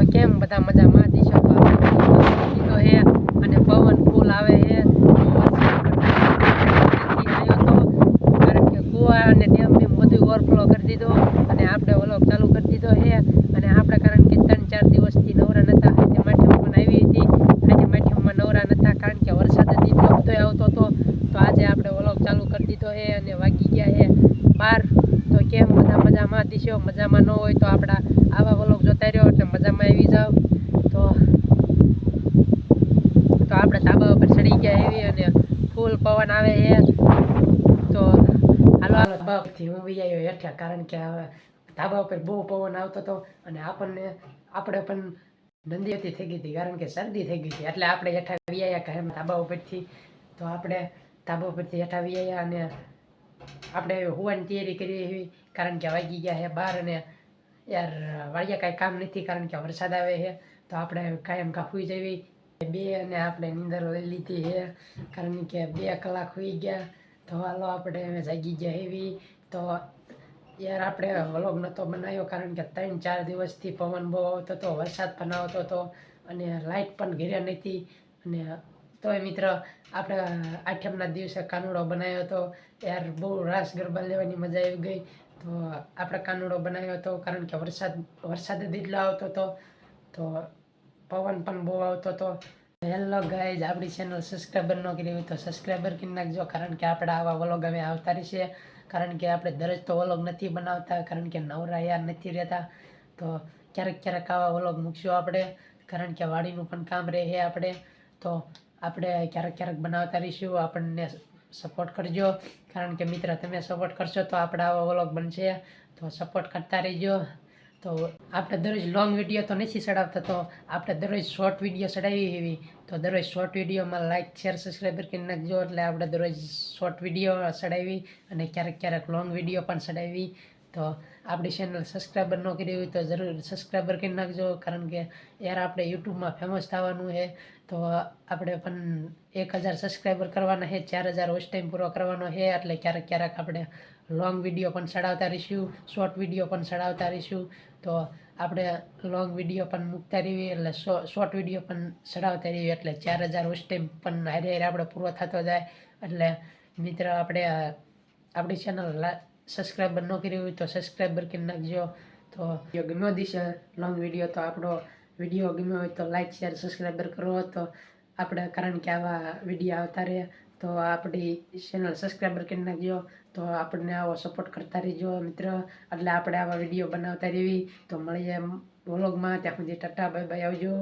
તો કેમ બધા મજામાં દિશા તો લીધો અને પવન ફૂલ આવે હે. કારણ કે કુવા અને ડેમ બેમ બધું ઓવરફ્લો કરી દીધો. અને આપણે વ્લોગ ચાલુ કરી દીધો હે. અને આપણે કારણ કે ત્રણ ચાર દિવસથી નવરા નહોતા આજે પણ આવી હતી. આજે માઠમમાં નવરા નહોતા કારણ કે વરસાદ જ એટલો બધો આવતો હતો તો આજે આપણે વ્લોગ ચાલુ કરી દીધો હે અને વાગી ગયા હે. કેમ? બધા મજામાં? દીશો મજામાં ન હોય તો આપણા આવા વ્લોગ જોતા રહ્યો એટલે મજામાં આવી જાવ તો તો આપણે ધાબા ઉપર ચડી ગયા એવી અને ફૂલ પવન આવે એ તો હાલો હાલો બાપથી હું બી આવ્યો હેઠા, કારણ કે હવે ધાબા ઉપર બહુ પવન આવતો હતો અને આપણને આપણે પણ નંદીઓથી થઈ ગઈ હતી, કારણ કે શરદી થઈ ગઈ હતી. એટલે આપણે હેઠા વી આવ્યા કાયમ ધાબા ઉપરથી. તો આપણે ધાબા ઉપરથી હેઠા વી આવ્યા અને આપણે હોવાની તૈયારી કરી એવી, કારણ કે વાગી ગયા છે બહાર અને યાર વાળિયા કાંઈ કામ નથી, કારણ કે વરસાદ આવે છે. તો આપણે કાયમ કા સુઈ જવી બે અને આપણે નીંદર લઈ લીધી છે, કારણ કે બે કલાક સુઈ ગયા. તો હાલો આપણે જાગી ગયા એવી. તો યાર, આપણે વ્લોગ નહોતો બનાવ્યો, કારણ કે ત્રણ ચાર દિવસથી પવન બહુ આવતો હતો, વરસાદ પણ આવતો હતો, અને લાઇટ પણ ઘેર્યા નથી. અને તોય મિત્ર આપણે આઠમના દિવસે કાનુડો બનાવ્યો હતો. યાર બહુ રાસ ગરબા લેવાની મજા આવી ગઈ. તો આપણે કાનુડો બનાવ્યો હતો કારણ કે વરસાદ વરસાદ જ આવતો હતો. તો પવન પણ બહુ આવતો હતો. હેલો ગાઈઝ, આપણી ચેનલ સબસ્ક્રાઈબર ન કરી હોય તો સબસ્ક્રાઈબર કરી નાખજો કારણ કે આપણે આવા વલોગ અમે આવતા રહેશે કારણ કે આપણે દરજ તો વલોગ નથી બનાવતા, કારણ કે નવરા યાર નથી રહેતા. તો ક્યારેક ક્યારેક આવા વલોગ મૂકશું આપણે. કારણ કે વાડીનું પણ કામ રહે આપણે તો આપણે ક્યારેક ક્યારેક બનાવતા રહીશું આપણને સપોર્ટ કરજો. કારણ કે મિત્ર, તમે સપોર્ટ કરશો તો આપણે આવા વ્લોગ બનશે. તો સપોર્ટ કરતા રહેજો. તો આપણે દરરોજ લોંગ વીડિયો તો નથી ચડાવતા, તો આપણે દરરોજ શોર્ટ વીડિયો ચડાવી એવી. તો દરરોજ શોર્ટ વિડીયોમાં લાઇક શેર સબસ્ક્રાઈબર કરી નાખજો. એટલે આપણે દરરોજ શોર્ટ વીડિયો ચડાવી અને ક્યારેક ક્યારેક લોંગ વીડિયો પણ ચડાવી. તો આપણી ચેનલ સબસ્ક્રાઈબર ન કરી હોય તો જરૂર સબસ્ક્રાઈબર કરી નાખજો, કારણ કે યાર આપણે યુટ્યુબમાં ફેમસ થવાનું છે. તો આપણે પણ એક હજાર સબસ્ક્રાઈબર કરવાના છે, ચાર હજાર વોચ ટાઈમ પૂરો કરવાનો છે, એટલે ક્યારેક ક્યારેક આપણે લોંગ વીડિયો પણ ચડાવતા રહીશું શોર્ટ વીડિયો પણ ચડાવતા રહીશું. તો આપણે લોંગ વીડિયો પણ મૂકતા રહીએ, એટલે શોર્ટ વીડિયો પણ ચડાવતા રહીએ, એટલે ચાર હજાર વોચ ટાઈમ પણ હારે હારે આપણે પૂરો થતો જાય. એટલે મિત્ર, આપણે, આપણી ચેનલ સબસ્ક્રાઈબર ન કર્યું હોય તો સબસ્ક્રાઈબર કરી નાખજો. તો જો ગમ્યો દિશે લોંગ વીડિયો તો આપણો વીડિયો ગમ્યો હોય તો લાઈક શેર સબસ્ક્રાઈબર કરો તો આપણે કારણ કે આવા વીડિયો આવતા રહે, તો આપણી ચેનલ સબસ્ક્રાઈબર કરી નાખજો. તો આપણને આવો સપોર્ટ કરતા રહેજો મિત્ર. એટલે આપણે આવા વીડિયો બનાવતા રહેવી તો મળીએ વ્લોગમાં ત્યાં સુધી ટાટા બાય બાય આવજો.